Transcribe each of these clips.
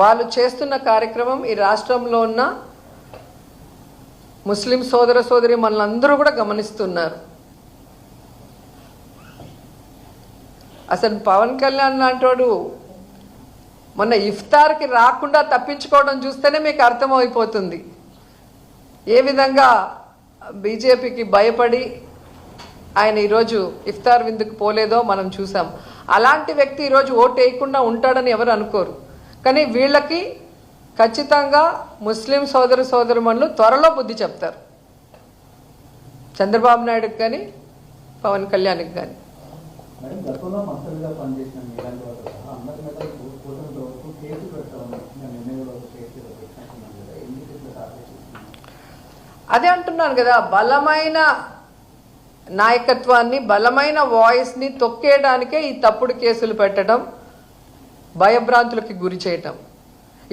వాళ్ళు చేస్తున్న కార్యక్రమం ఈ రాష్ట్రంలో ఉన్న ముస్లిం సోదర సోదరి మనలందరూ కూడా గమనిస్తున్నారు. అసలు పవన్ కళ్యాణ్ లాంటోడు మొన్న ఇఫ్తార్కి రాకుండా తప్పించుకోవడం చూస్తేనే మీకు అర్థమైపోతుంది. ఏ విధంగా బీజేపీకి భయపడి ఆయన ఈరోజు ఇఫ్తార్ విందుకు పోలేదో మనం చూసాం. అలాంటి వ్యక్తి ఈరోజు ఓటు వేయకుండా ఉంటాడని ఎవరు అనుకోరు. కానీ వీళ్ళకి ఖచ్చితంగా ముస్లిం సోదర సోదరుమణులు త్వరలో బుద్ధి చెప్తారు. చంద్రబాబు నాయుడుకి కానీ పవన్ కళ్యాణ్కి కానీ అదే అంటున్నాను కదా బలమైన నాయకత్వాన్ని బలమైన వాయిస్ని తొక్కేయడానికే ఈ తప్పుడు కేసులు పెట్టడం భయభ్రాంతులకి గురి చేయటం.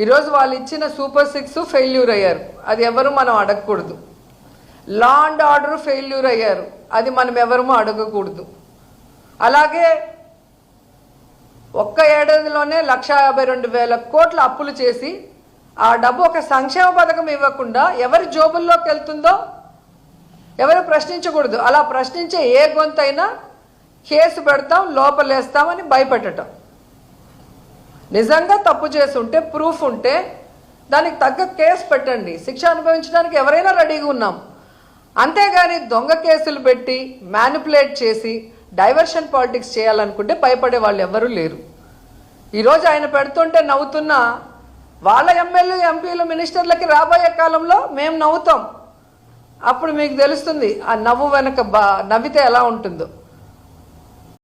ఈరోజు వాళ్ళు ఇచ్చిన సూపర్ సిక్స్ ఫెయిల్యూర్ అయ్యారు. అది ఎవరు మనం అడగకూడదు. లా అండ్ ఆర్డర్ ఫెయిల్యూర్ అయ్యారు. అది మనం ఎవరము అడగకూడదు. అలాగే ఒక్క ఏడాదిలోనే లక్ష యాభై రెండు వేల కోట్ల అప్పులు చేసి ఆ డబ్బు ఒక సంక్షేమ పథకం ఇవ్వకుండా ఎవరి జోబుల్లోకి వెళ్తుందో ఎవరు ప్రశ్నించకూడదు. అలా ప్రశ్నించే ఏ గొంతైనా కేసు పెడతాం లోపలేస్తామని భయపెట్టడం నిజంగా తప్పు చేసి ఉంటే ప్రూఫ్ ఉంటే దానికి తగ్గ కేసు పెట్టండి. శిక్ష అనుభవించడానికి ఎవరైనా రెడీగా ఉన్నాం. అంతేగాని దొంగ కేసులు పెట్టి మ్యానిపులేట్ చేసి డైవర్షన్ పాలిటిక్స్ చేయాలనుకుంటే భయపడే వాళ్ళు ఎవరూ లేరు. ఈరోజు ఆయన పెడుతుంటే నవ్వుతున్న వాళ్ళ ఎమ్మెల్యే ఎంపీలు మినిస్టర్లకి రాబోయే కాలంలో మేము నవ్వుతాం. అప్పుడు మీకు తెలుస్తుంది ఆ నవ్వు వెనక బా నవ్వితే ఎలా ఉంటుందో.